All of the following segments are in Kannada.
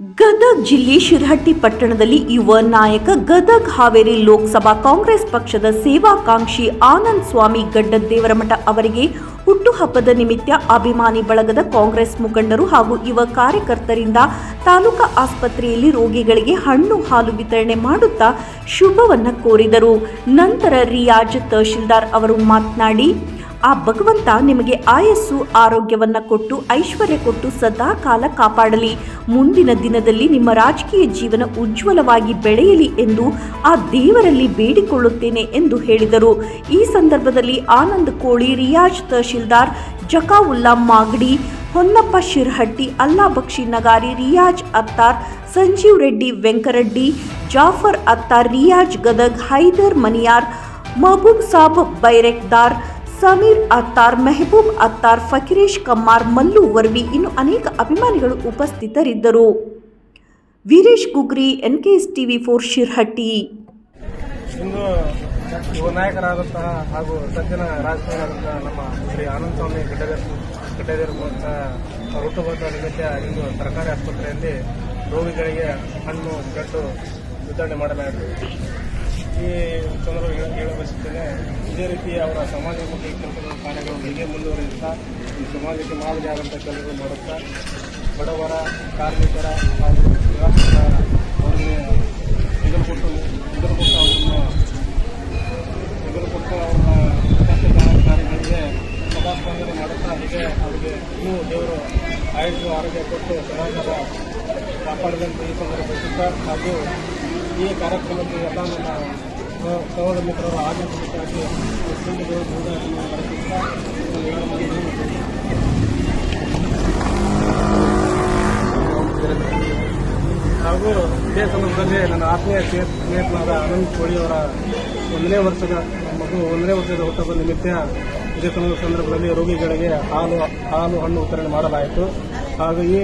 ಗದಗ್ ಜಿಲ್ಲೆ ಶಿರಹಟ್ಟಿ ಪಟ್ಟಣದಲ್ಲಿ ಯುವ ನಾಯಕ ಗದಗ್ ಹಾವೇರಿ ಲೋಕಸಭಾ ಕಾಂಗ್ರೆಸ್ ಪಕ್ಷದ ಸೇವಾಕಾಂಕ್ಷಿ ಆನಂದ್ ಸ್ವಾಮಿ ಗಡ್ಡದೇವರಮಠ ಅವರಿಗೆ ಹುಟ್ಟುಹಬ್ಬದ ನಿಮಿತ್ತ ಅಭಿಮಾನಿ ಬಳಗದ ಕಾಂಗ್ರೆಸ್ ಮುಖಂಡರು ಹಾಗೂ ಯುವ ಕಾರ್ಯಕರ್ತರಿಂದ ತಾಲೂಕಾ ಆಸ್ಪತ್ರೆಯಲ್ಲಿ ರೋಗಿಗಳಿಗೆ ಹಣ್ಣು ಹಾಲು ವಿತರಣೆ ಮಾಡುತ್ತಾ ಶುಭವನ್ನು ಕೋರಿದರು. ನಂತರ ರಿಯಾಜ್ ತಹಶೀಲ್ದಾರ್ ಅವರು ಮಾತನಾಡಿ ಆ ಭಗವಂತ ನಿಮಗೆ ಆಯಸ್ಸು, ಆರೋಗ್ಯವನ್ನ ಕೊಟ್ಟು, ಐಶ್ವರ್ಯ ಕೊಟ್ಟು ಸದಾ ಕಾಲ ಕಾಪಾಡಲಿ. ಮುಂದಿನ ದಿನದಲ್ಲಿ ನಿಮ್ಮ ರಾಜಕೀಯ ಜೀವನ ಉಜ್ವಲವಾಗಿ ಬೆಳೆಯಲಿ ಎಂದು ಆ ದೇವರಲ್ಲಿ ಬೇಡಿಕೊಳ್ಳುತ್ತೇನೆ ಎಂದು ಹೇಳಿದರು. ಈ ಸಂದರ್ಭದಲ್ಲಿ ಆನಂದ್ ಕೋಳಿ, ರಿಯಾಜ್ ತಹಶೀಲ್ದಾರ್ ಜಕಾವುಲ್ಲಾ ಮಾಗಡಿ, ಹೊನ್ನಪ್ಪ ಶಿರ್ಹಟ್ಟಿ, ಅಲ್ಲಾ ಬಕ್ಷಿ ನಗಾರಿ, ರಿಯಾಜ್ ಅತ್ತಾರ್, ಸಂಜೀವ್ ರೆಡ್ಡಿ ವೆಂಕರೆಡ್ಡಿ, ಜಾಫರ್ ಅತ್ತಾರ್, ರಿಯಾಜ್ ಗದಗ್, ಹೈದರ್ ಮನಿಯಾರ್ ಮಹಬೂಬ್ ಸಾಬ್ ಬೈರೆಕ್ದಾರ್ ಸಮೀರ್, ಅತ್ತಾರ್ ಮೆಹಬೂಬ್, ಅತ್ತಾರ್ ಫಕೀರೇಶ್, ಕಮ್ಮಾರ್, ಮಲ್ಲು, ವರ್ವಿ ಇನ್ನು ಅನೇಕ ಅಭಿಮಾನಿಗಳು ಉಪಸ್ಥಿತರಿದ್ದರು. Veeresh Gugri, NKS TV four Shirhatti. ಇಂದು ನಾಯಕರಾದಂತಹ ಹಾಗೂ ಸಜ್ಜನ ರಾಜಕಾರಣಿಯಾದಂತಹ ನಮ್ಮ ಶ್ರೀ ಆನಂದ ಸ್ವಾಮಿ ಗಿಡ್ಡದೇರ್ ಗಿಡ್ಡದೇರುವಂತ ಹುಟ್ಟುಹಬ್ಬದ ನಿಮಿತ್ತ ಇಂದು ಸರ್ಕಾರಿ ಆಸ್ಪತ್ರೆಯಲ್ಲಿ ರೋಗಿಗಳಿಗೆ ಹಣ್ಣು ಬ್ರೆಡ್ ವಿತರಣೆ ಮಾಡಲಾಗಿದೆ ಈ ಸಂದರ್ಭ ಹೇಳ ಬಯಸುತ್ತೇನೆ. ಇದೇ ರೀತಿ ಅವರ ಸಮಾಜಮುಖಿ ಕಾರ್ಯಗಳು ಹೀಗೆ ಮುಂದುವರಿಯುತ್ತಾ, ಈ ಸಮಾಜಕ್ಕೆ ಮಾದರಿಯಾದಂಥ ಕೆಲಸಗಳು ಮಾಡುತ್ತಾ, ಬಡವರ, ಕಾರ್ಮಿಕರ ಹಾಗೂ ನಿರಾಶ್ರಿತರ ಅವರಿಗೆ ಇದನ್ನು ಕೊಟ್ಟು ಇದನ್ನು ಅವರನ್ನು ಇದನ್ನು ಕೊಟ್ಟು ಅವ್ರನ್ನ ಕಾರ್ಯಗಳಿಗೆ ಮಾಡುತ್ತಾ, ಹೀಗೆ ಅವರಿಗೆ ಇನ್ನೂ ದೇವರು ಆಯುಷು ಆರೋಗ್ಯ ಕೊಟ್ಟು ಸಮಾಜದ ಕಾಪಾಡಿದಂತೆ ಈ ಸಂದರ್ಭ ಹಾಗೂ ಈ ಕಾರ್ಯಕ್ರಮಕ್ಕೆ ಎಲ್ಲ ನನ್ನ ಸಹೋದ ಮಿತ್ರರ ಆಗಮಿಸಬೇಕಾಗಿ ಮುಖ್ಯಮಂತ್ರಿಗಳು. ಹಾಗೂ ಇದೇ ಸಂದರ್ಭದಲ್ಲಿ ನನ್ನ ಆತ್ಮೀಯ ಸ್ನೇಹ, ಸ್ನೇಹಿತನಾದ ಅನಂತ್ ಕೋಳಿಯವರ ಒಂದನೇ ವರ್ಷದ ಮಗು ಒಂದನೇ ವರ್ಷದ ಹುಟ್ಟುಹಬ್ಬದ ನಿಮಿತ್ತ ಇದೇ ಸಂದರ್ಭ- ಸಂದರ್ಭದಲ್ಲಿ ರೋಗಿಗಳಿಗೆ ಹಾಲು ಹಾಲು ಹಣ್ಣು ವಿತರಣೆ ಮಾಡಲಾಯಿತು ಹಾಗೂ ಈ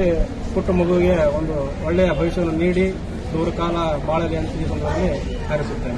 ಪುಟ್ಟ ಮಗುವಿಗೆ ಒಂದು ಒಳ್ಳೆಯ ಭವಿಷ್ಯವನ್ನು ನೀಡಿ ನೂರು ಕಾಲ ಬಾಳಲಿ ಅಂತ ಈ ಸಂದರ್ಭದಲ್ಲಿ ಹಾರೈಸುತ್ತೇನೆ.